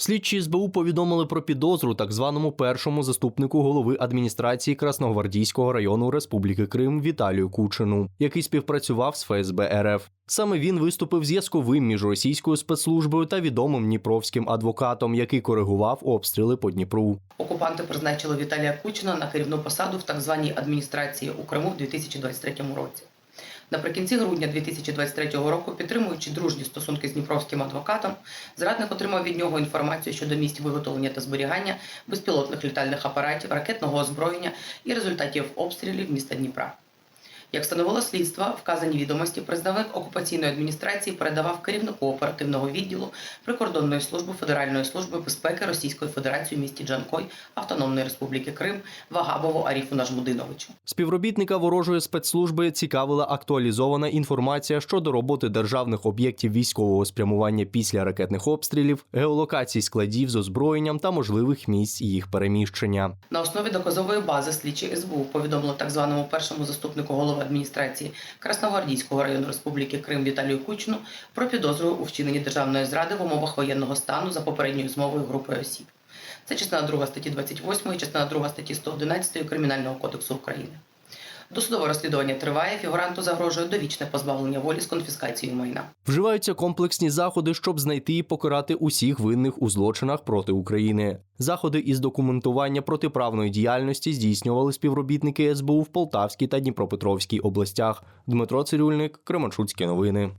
Слідчі СБУ повідомили про підозру так званому першому заступнику голови адміністрації Красногвардійського району Республіки Крим Віталію Кучину, який співпрацював з ФСБ РФ. Саме він виступив зв'язковим між російською спецслужбою та відомим дніпровським адвокатом, який коригував обстріли по Дніпру. Окупанти призначили Віталія Кучина на керівну посаду в так званій адміністрації у Криму в 2023 році. Наприкінці грудня 2023 року, підтримуючи дружні стосунки з дніпровським адвокатом, зрадник отримав від нього інформацію щодо місць виготовлення та зберігання безпілотних літальних апаратів, ракетного озброєння і результатів обстрілів міста Дніпра. Як встановило слідство, вказані відомості представник окупаційної адміністрації передавав керівнику оперативного відділу прикордонної служби Федеральної служби безпеки Російської Федерації в місті Джанкой Автономної Республіки Крим Вагабову Аріфу Нажмудиновичу. Співробітника ворожої спецслужби цікавила актуалізована інформація щодо роботи державних об'єктів військового спрямування після ракетних обстрілів, геолокацій складів з озброєнням та можливих місць їх переміщення. На основі доказової бази слідчі СБУ повідомили так званому першому заступнику голови адміністрації Красногвардійського району Республіки Крим Віталію Кучну про підозру у вчиненні державної зради в умовах воєнного стану за попередньою змовою групи осіб. Це частина 2 статті 28 і частина 2 статті 111 Кримінального кодексу України. Досудове розслідування триває. Фігуранту загрожує довічне позбавлення волі з конфіскацією майна. Вживаються комплексні заходи, щоб знайти і покарати усіх винних у злочинах проти України. Заходи із документування протиправної діяльності здійснювали співробітники СБУ в Полтавській та Дніпропетровській областях. Дмитро Цирюльник, Кременчуцькі новини.